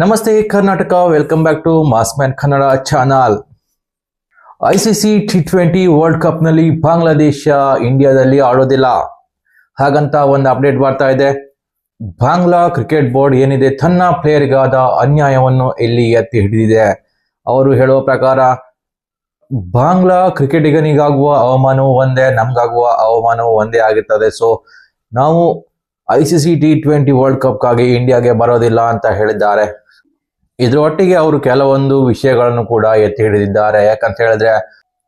ನಮಸ್ತೆ Karnataka welcome back to mass man Kannada channel ICC T twenty world ಕಪ್ನಲ್ಲಿ Bangladesh ಇಂಡಿಯಾದಲ್ಲಿ ಆಡೋದಿಲ್ಲ. ಹಾಗಂತ ಒಂದು ಅಪ್ಡೇಟ್ ಬರ್ತಾ ಇದೆ. ಬಾಂಗ್ಲಾ ಕ್ರಿಕೆಟ್ ಬೋರ್ಡ್ ಏನಿದೆ, ತನ್ನ ಪ್ಲೇಯರ್ಗಾದ ಅನ್ಯಾಯವನ್ನು ಇಲ್ಲಿ ಎತ್ತಿ ಹಿಡಿದಿದೆ. ಅವರು ಹೇಳುವ ಪ್ರಕಾರ, ಬಾಂಗ್ಲಾ ಕ್ರಿಕೆಟಿಗನಿಗಾಗುವ ಅವಮಾನವು ಒಂದೇ, ನಮ್ಗಾಗುವ ಅವಮಾನವು ಒಂದೇ ಆಗಿರ್ತದೆ. ಸೊ ನಾವು I C C T twenty world ಕಪ್ಗಾಗಿ ಇಂಡಿಯಾಗೆ ಬರೋದಿಲ್ಲ ಅಂತ ಹೇಳಿದ್ದಾರೆ. ಇದರೊಟ್ಟಿಗೆ ಅವರು ಕೆಲವೊಂದು ವಿಷಯಗಳನ್ನು ಕೂಡ ಎತ್ತಿ ಹಿಡಿದಿದ್ದಾರೆ. ಯಾಕಂತ ಹೇಳಿದ್ರೆ,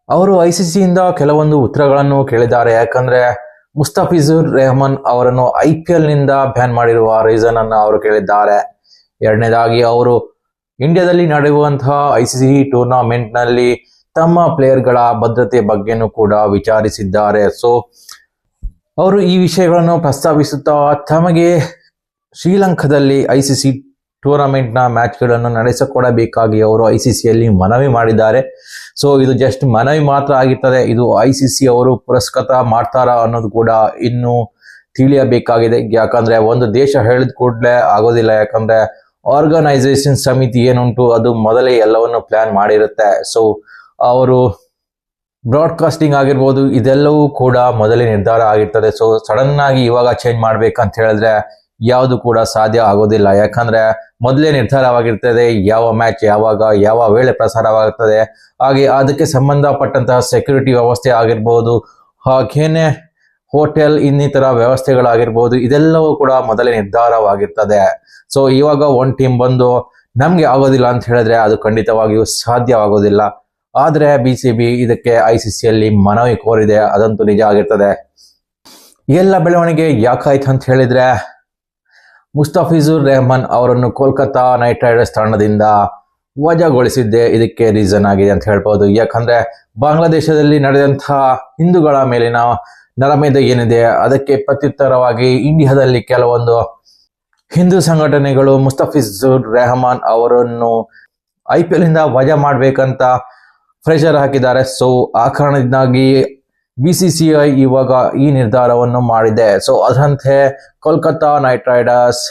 ಅವರು ಐ ಸಿ ಕೆಲವೊಂದು ಉತ್ತರಗಳನ್ನು ಕೇಳಿದ್ದಾರೆ. ಯಾಕಂದ್ರೆ, ಮುಸ್ತಫಿಜುರ್ ರೆಹಮಾನ್ ಅವರನ್ನು ಐ ನಿಂದ ಬ್ಯಾನ್ ಮಾಡಿರುವ ರೀಸನ್ ಅನ್ನು ಅವರು ಕೇಳಿದ್ದಾರೆ. ಎರಡನೇದಾಗಿ, ಅವರು ಇಂಡಿಯಾದಲ್ಲಿ ನಡೆಯುವಂತಹ ಐ ಸಿ ಸಿ ಟೂರ್ನಮೆಂಟ್ನಲ್ಲಿ ತಮ್ಮ ಪ್ಲೇಯರ್ಗಳ ಭದ್ರತೆ ಬಗ್ಗೆನೂ ಕೂಡ ವಿಚಾರಿಸಿದ್ದಾರೆ. ಸೊ ಅವರು ಈ ವಿಷಯಗಳನ್ನು ಪ್ರಸ್ತಾಪಿಸುತ್ತಾ ತಮಗೆ ಶ್ರೀಲಂಕಾದಲ್ಲಿ ಐ ಸಿ ಸಿ ಟೂರ್ನಮೆಂಟ್ನ ಮ್ಯಾಚ್ಗಳನ್ನು ನಡೆಸಿಕೊಡಬೇಕಾಗಿ ಅವರು ಐ ಸಿ ಸಿಯಲ್ಲಿ ಮನವಿ ಮಾಡಿದ್ದಾರೆ. ಸೊ ಇದು ಜಸ್ಟ್ ಮನವಿ ಮಾತ್ರ ಆಗಿರ್ತದೆ. ಇದು ಐ ಸಿ ಸಿ ಅವರು ಪುರಸ್ಕೃತ ಮಾಡ್ತಾರಾ ಅನ್ನೋದು ಕೂಡ ಇನ್ನೂ ತಿಳಿಯಬೇಕಾಗಿದೆ. ಯಾಕಂದ್ರೆ ಒಂದು ದೇಶ ಹೇಳಿದ ಕೂಡಲೇ ಆಗೋದಿಲ್ಲ. ಯಾಕಂದ್ರೆ ಆರ್ಗನೈಸೇಷನ್ ಸಮಿತಿ ಏನುಂಟು, ಅದು ಮೊದಲೇ ಎಲ್ಲವನ್ನು ಪ್ಲಾನ್ ಮಾಡಿರುತ್ತೆ. ಸೊ ಅವರು ಬ್ರಾಡ್ಕಾಸ್ಟಿಂಗ್ ಆಗಿರ್ಬೋದು, ಇದೆಲ್ಲವೂ ಕೂಡ ಮೊದಲೇ ನಿರ್ಧಾರ ಆಗಿರ್ತದೆ. ಸೊ ಸಡನ್ ಆಗಿ ಇವಾಗ ಚೇಂಜ್ ಮಾಡ್ಬೇಕಂತ ಹೇಳಿದ್ರೆ ಯಾವುದು ಕೂಡ ಸಾಧ್ಯ ಆಗೋದಿಲ್ಲ. ಯಾಕಂದ್ರೆ ಮೊದಲೇ ನಿರ್ಧಾರವಾಗಿರ್ತದೆ, ಯಾವ ಮ್ಯಾಚ್ ಯಾವಾಗ, ಯಾವ ವೇಳೆ ಪ್ರಸಾರವಾಗುತ್ತದೆ. ಹಾಗೆ ಅದಕ್ಕೆ ಸಂಬಂಧಪಟ್ಟಂತಹ ಸೆಕ್ಯೂರಿಟಿ ವ್ಯವಸ್ಥೆ ಆಗಿರ್ಬೋದು, ಹಾಗೇನೆ ಹೋಟೆಲ್ ಇನ್ನಿತರ ವ್ಯವಸ್ಥೆಗಳಾಗಿರ್ಬೋದು, ಇದೆಲ್ಲವೂ ಕೂಡ ಮೊದಲೇ ನಿರ್ಧಾರವಾಗಿರ್ತದೆ. ಸೊ ಇವಾಗ ಒನ್ ಟೀಮ್ ಬಂದು ನಮ್ಗೆ ಆಗೋದಿಲ್ಲ ಅಂತ ಹೇಳಿದ್ರೆ ಅದು ಖಂಡಿತವಾಗಿಯೂ ಸಾಧ್ಯವಾಗೋದಿಲ್ಲ. ಆದ್ರೆ ಬಿ ಸಿ ಬಿ ಇದಕ್ಕೆ ಐ ಸಿ ಮನವಿ ಕೋರಿದೆ, ಅದಂತೂ ನಿಜ ಆಗಿರ್ತದೆ. ಎಲ್ಲ ಬೆಳವಣಿಗೆ ಯಾಕಾಯ್ತು ಅಂತ ಹೇಳಿದ್ರೆ ಮುಸ್ತಫಿಜುರ್ ರೆಹಮಾನ್ ಅವರನ್ನು ಕೋಲ್ಕತ್ತಾ ನೈಟ್ ರೈಡರ್ಸ್ ತಂಡದಿಂದ ವಜಾಗೊಳಿಸಿದ್ದೆ ಇದಕ್ಕೆ ರೀಸನ್ ಆಗಿದೆ ಅಂತ ಹೇಳ್ಬೋದು. ಯಾಕಂದ್ರೆ ಬಾಂಗ್ಲಾದೇಶದಲ್ಲಿ ನಡೆದಂತಹ ಹಿಂದೂಗಳ ಮೇಲಿನ ನರಮೇಧ ಏನಿದೆ, ಅದಕ್ಕೆ ಪ್ರತ್ಯುತ್ತರವಾಗಿ ಇಂಡಿಯಾದಲ್ಲಿ ಕೆಲವೊಂದು ಹಿಂದೂ ಸಂಘಟನೆಗಳು ಮುಸ್ತಫಿಜುರ್ ರೆಹಮಾನ್ ಅವರನ್ನು ಐ ಪಿ ಎಲ್ ಇಂದ ವಜಾ ಮಾಡಬೇಕಂತ ಪ್ರೆಷರ್ ಹಾಕಿದ್ದಾರೆ. ಸೊ ಆ ಕಾರಣದಿಂದಾಗಿ ಬಿ ಸಿ ಐ ಇವಾಗ ಈ ನಿರ್ಧಾರವನ್ನು ಮಾಡಿದೆ. ಸೊ ಅದರಂತೆ ಕೋಲ್ಕತ್ತಾ ನೈಟ್ ರೈಡರ್ಸ್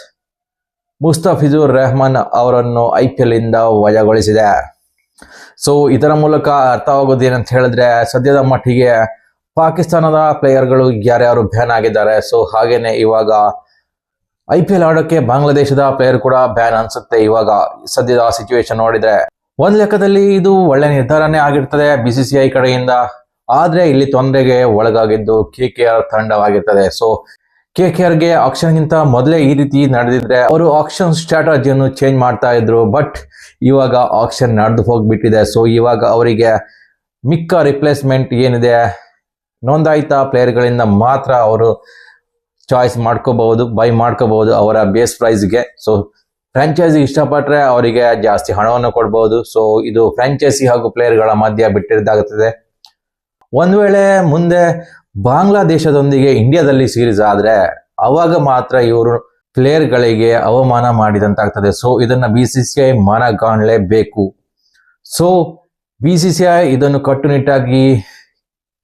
ಮುಸ್ತಫಿಜುರ್ ರೆಹಮಾನ್ ಅವರನ್ನು ಐ ಪಿ ಎಲ್ ಇಂದ ವಜಾಗೊಳಿಸಿದೆ. ಸೊ ಇದರ ಮೂಲಕ ಅರ್ಥವಾಗೋದು ಏನಂತ ಹೇಳಿದ್ರೆ, ಸದ್ಯದ ಮಟ್ಟಿಗೆ ಪಾಕಿಸ್ತಾನದ ಪ್ಲೇಯರ್ಗಳು ಯಾರ್ಯಾರು ಬ್ಯಾನ್ ಆಗಿದ್ದಾರೆ. ಸೊ ಹಾಗೇನೆ ಇವಾಗ ಐ ಪಿ ಎಲ್ ಆಡೋಕೆ ಬಾಂಗ್ಲಾದೇಶದ ಪ್ಲೇಯರ್ ಕೂಡ ಬ್ಯಾನ್ ಅನ್ಸುತ್ತೆ ಇವಾಗ ಸದ್ಯದ ಸಿಚುವೇಶನ್ ನೋಡಿದ್ರೆ. ಒಂದ್ ಲೆಕ್ಕದಲ್ಲಿ ಇದು ಒಳ್ಳೆ ನಿರ್ಧಾರನೇ ಆಗಿರ್ತದೆ ಬಿ ಸಿ ಸಿ ಐ ಕಡೆಯಿಂದ. ಆದ್ರೆ ಇಲ್ಲಿ ತೊಂದರೆಗೆ ಒಳಗಾಗಿದ್ದು ಕೆ ಕೆ ಆರ್ ತಂಡವಾಗಿರ್ತದೆ. ಸೊ ಕೆ ಕೆ ಆರ್ಗೆ ಆಕ್ಷನ್ಗಿಂತ ಮೊದಲೇ ಈ ರೀತಿ ನಡೆದಿದ್ರೆ ಅವರು ಆಕ್ಷನ್ ಸ್ಟ್ರಾಟಜಿಯನ್ನು ಚೇಂಜ್ ಮಾಡ್ತಾ ಇದ್ರು ಬಟ್ ಇವಾಗ ಆಕ್ಷನ್ ನಡೆದು ಹೋಗ್ಬಿಟ್ಟಿದೆ. ಸೊ ಇವಾಗ ಅವರಿಗೆ ಮಿಕ್ಕ ರಿಪ್ಲೇಸ್ಮೆಂಟ್ ಏನಿದೆ? ನೋಂದಾಯಿತ ಪ್ಲೇಯರ್ಗಳಿಂದ ಮಾತ್ರ ಅವರು ಚಾಯ್ಸ್ ಮಾಡ್ಕೋಬಹುದು ಬೈ ಮಾಡ್ಕೋಬಹುದು ಅವರ ಬೇಸ್ ಪ್ರೈಸ್ಗೆ ಸೊ ಫ್ರಾಂಚೈಸಿ ಇಷ್ಟಪಟ್ಟರೆ ಅವರಿಗೆ ಜಾಸ್ತಿ ಹಣವನ್ನು ಕೊಡಬಹುದು ಸೊ ಇದು ಫ್ರಾಂಚೈಸಿ ಹಾಗೂ ಪ್ಲೇಯರ್ಗಳ ಮಧ್ಯ ಬಿಟ್ಟಿದ್ದಾಗುತ್ತದೆ ಒಂದ್ ವೇಳೆ ಮುಂದೆ ಬಾಂಗ್ಲಾದೇಶದೊಂದಿಗೆ ಇಂಡಿಯಾದಲ್ಲಿ ಸೀರೀಸ್ ಆದರೆ ಅವಾಗ ಮಾತ್ರ ಇವರು ಪ್ಲೇಯರ್ಗಳಿಗೆ ಅವಮಾನ ಮಾಡಿದಂತಾಗ್ತದೆ. ಸೊ ಇದನ್ನು B C C I ಮನಗಾಣಲೇಬೇಕು so B C C I ಇದನ್ನು ಕಟ್ಟುನಿಟ್ಟಾಗಿ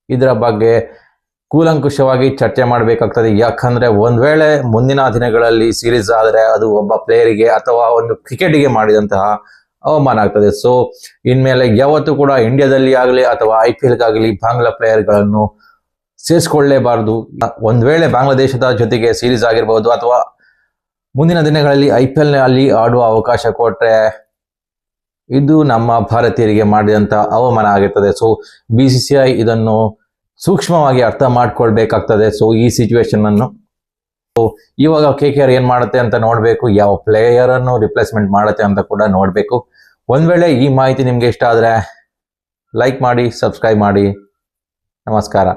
ಇದರ ಬಗ್ಗೆ ಕೂಲಂಕುಷವಾಗಿ ಚರ್ಚೆ ಮಾಡಬೇಕಾಗ್ತದೆ. ಯಾಕಂದರೆ ಒಂದು ವೇಳೆ ಮುಂದಿನ ದಿನಗಳಲ್ಲಿ ಸೀರೀಸ್ ಆದರೆ ಅದು ಒಬ್ಬ ಪ್ಲೇಯರಿಗೆ ಅಥವಾ ಒಂದು ಕ್ರಿಕೆಟಿಗೆ ಮಾಡಿದಂತಹ ಅವಮಾನ ಆಗ್ತದೆ. ಸೊ ಇನ್ಮೇಲೆ ಯಾವತ್ತೂ ಕೂಡ ಇಂಡಿಯಾದಲ್ಲಿ ಆಗಲಿ ಅಥವಾ ಐ ಪಿ ಎಲ್ಗಾಗಲಿ ಬಾಂಗ್ಲಾ ಪ್ಲೇಯರ್ಗಳನ್ನು ಸೇರಿಸ್ಕೊಳ್ಳೇಬಾರದು. ಒಂದ್ ವೇಳೆ ಬಾಂಗ್ಲಾದೇಶದ ಜೊತೆಗೆ ಸೀರೀಸ್ ಆಗಿರ್ಬೋದು ಅಥವಾ ಮುಂದಿನ ದಿನಗಳಲ್ಲಿ ಐ ಪಿ ಎಲ್ನಲ್ಲಿ ಆಡುವ ಅವಕಾಶ ಕೊಟ್ರೆ ಇದು ನಮ್ಮ ಭಾರತೀಯರಿಗೆ ಮಾಡಿದಂತ ಅವಮಾನ ಆಗಿರ್ತದೆ. So B C C I ಇದನ್ನು ಸೂಕ್ಷ್ಮವಾಗಿ ಅರ್ಥ ಮಾಡ್ಕೊಳ್ಬೇಕಾಗ್ತದೆ. ಸೊ ಈ ಸಿಚುವೇಶನ್ ಅನ್ನು. ಇವಾಗ ಕೆ ಕೆ ಆರ್ ಏನ್ ಮಾಡುತ್ತೆ ಅಂತ ನೋಡಬೇಕು, ಯಾವ ಪ್ಲೇಯರ್ ಅನ್ನು ರಿಪ್ಲೇಸ್ಮೆಂಟ್ ಮಾಡುತ್ತೆ ಅಂತ ಕೂಡ ನೋಡ್ಬೇಕು. ಒಂದ್ ವೇಳೆ ಈ ಮಾಹಿತಿ ನಿಮ್ಗೆ ಇಷ್ಟ ಆದ್ರೆ ಲೈಕ್ ಮಾಡಿ ಸಬ್ಸ್ಕ್ರೈಬ್ ಮಾಡಿ. ನಮಸ್ಕಾರ.